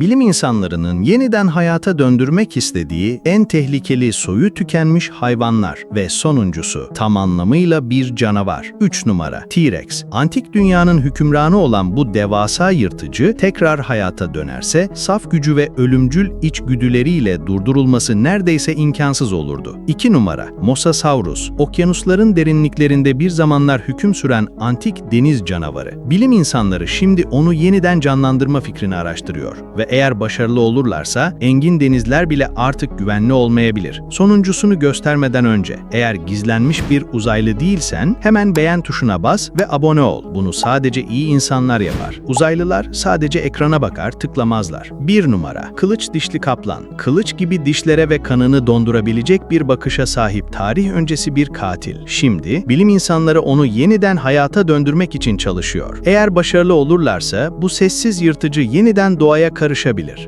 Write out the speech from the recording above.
bilim insanlarının yeniden hayata döndürmek istediği en tehlikeli soyu tükenmiş hayvanlar ve sonuncusu tam anlamıyla bir canavar. 3 numara T-Rex. Antik dünyanın hükümranı olan bu devasa yırtıcı tekrar hayata dönerse saf gücü ve ölümcül içgüdüleriyle durdurulması neredeyse imkansız olurdu. 2 numara Mosasaurus. Okyanusların derinliklerinde bir zamanlar hüküm süren antik deniz canavarı. Bilim insanları şimdi onu yeniden canlandırma fikrini araştırıyor ve eğer başarılı olurlarsa engin denizler bile artık güvenli olmayabilir. Sonuncusunu göstermeden önce eğer gizlenmiş bir uzaylı değilsen hemen beğen tuşuna bas ve abone ol. Bunu sadece iyi insanlar yapar. Uzaylılar sadece ekrana bakar, tıklamazlar. 1 numara Kılıç dişli kaplan. Kılıç gibi dişlere ve kanını dondurabilecek bir bakışa sahip tarih öncesi bir katil. Şimdi bilim insanları onu yeniden hayata döndürmek için çalışıyor. Eğer başarılı olurlarsa bu sessiz yırtıcı yeniden doğaya karışabilir.